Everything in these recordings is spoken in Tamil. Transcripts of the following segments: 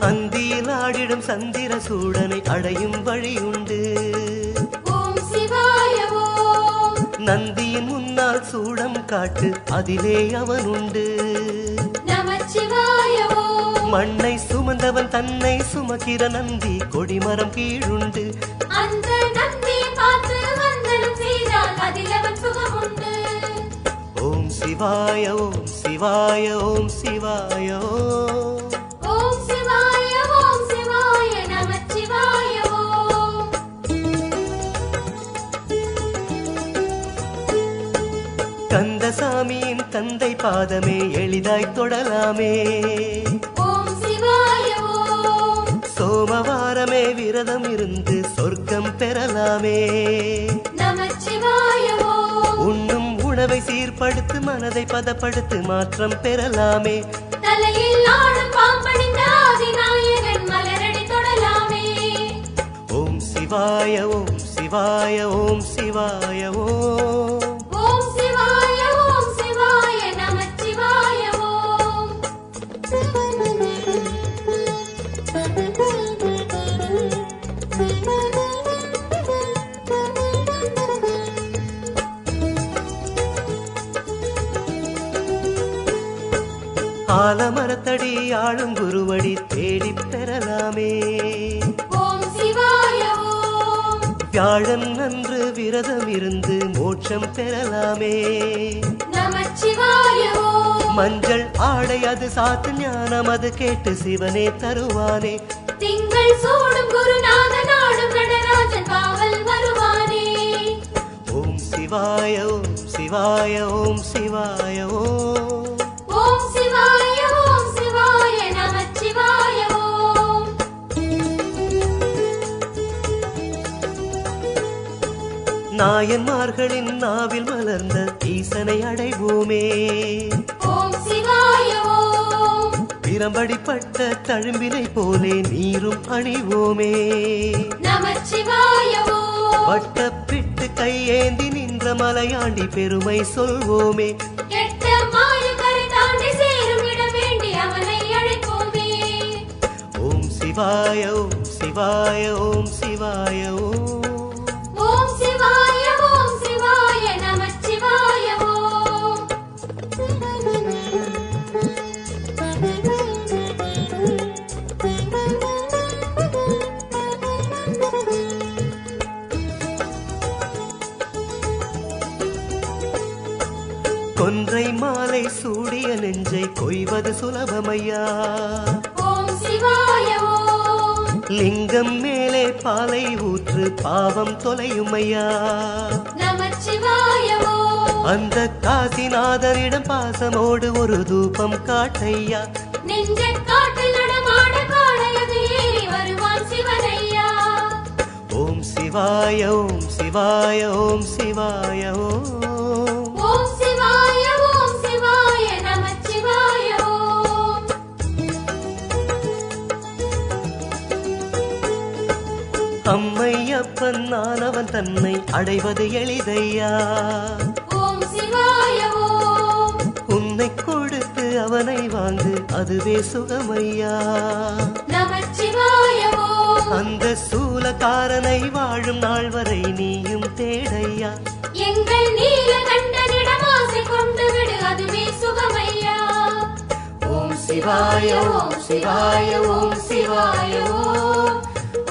அந்தியில் ஆடிடும் சந்திர சூடனை அடையும் வழியுண்டு. நந்தியின் முன்னால் சூடம் காட்டு அதிலே நமச்சிவாய ஓம் மண்ணை சுமந்தவன் தன்னை சுமக்கிற நந்தி கொடிமரம் கீழுண்டு. அந்த நந்தியை பார்த்து வந்தனம் செய்தால் அதில் அவன் சுகமுண்டு. ஓம் சிவாய ஓம் சிவாய ஓம் சிவாய ஓம் கந்தசாமியின் தந்தை பாதமே எளிதாய் தொடலாமே. சோமவாரமே விரதம் இருந்து சொர்க்கம் பெறலாமே. உண்ணும் உணவை சீர்படுத்து மனதை பதப்படுத்து மாற்றம் பெறலாமே. ஓம் சிவாய ஓம் சிவாய ஓம் சிவாய. ஆலமரத்தடி ஆளும் குருவடி தேடிப் பெறலாமே. வியாழன் அன்று விரதம் இருந்து மோட்சம் பெறலாமே. மஞ்சள் ஆடை அது சாத்து ஞானம் அது கேட்டு சிவனே தருவானே. திங்கள் சூடும் குருநாத நாடும் நடராஜன் காவல் வருவானே. ஓம் சிவாய ஓம் சிவாய ஓம் சிவாய ஓம். நாயன்மார்களின் நாவில் மலர்ந்த ஈசனை அடைவோமே. பிரம்படிப்பட்ட தழும்பினை போலே நீரும் அணிவோமே. வட்டப்பிட்டு கையேந்தி நின்ற மலையாண்டி பெருமை சொல்வோமே. ஓம் சிவாய ஓம் சிவாய ஓம் சிவாய ஓம். கொன்றை மாலை சூடிய நெஞ்சை கொய்வது சுலபமையா? லிங்கம் மேலே பாலை ஊற்று பாவம் தொலையுமையா? அந்த காசிநாதரிடம் பாசமோடு ஒரு தூபம் காட்டையா? ஓம் சிவாய ஓம் சிவாய ஓம் சிவாய ஓம். அம்மையப்பன் நானவன் தன்னை அடைவது எளிதையா? சிவாய உன்னை கொடுத்து அவனை வாங்கு அதுவே சுகமையா? அந்த சூலக்காரனை வாழும் நாள் வரை நீயும் தேடையா? எங்கள் நீலகண்டனிடம் ஆசை கொண்டு விடு அதுவே சுகமையா? ஓம் சிவாய ஓம் சிவாய ஓம் சிவாய ஓம்.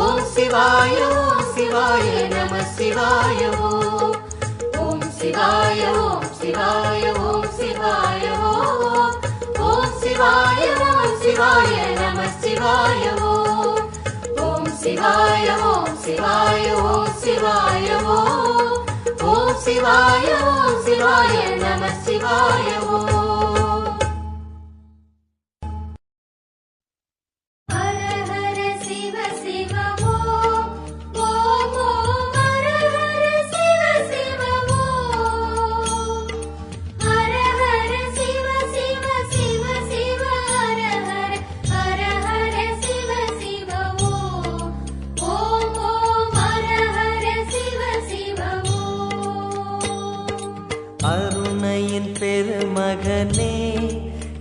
ஓம் சிவாய ஓம். शिवाय नमः शिवाय। ॐ शिवाय ॐ शिवाय ॐ शिवाय। ॐ शिवाय नम शिवाय नमः शिवाय। ॐ शिवाय ॐ शिवाय ॐ शिवाय। ॐ शिवाय ॐ शिवाय नमः शिवाय। ॐ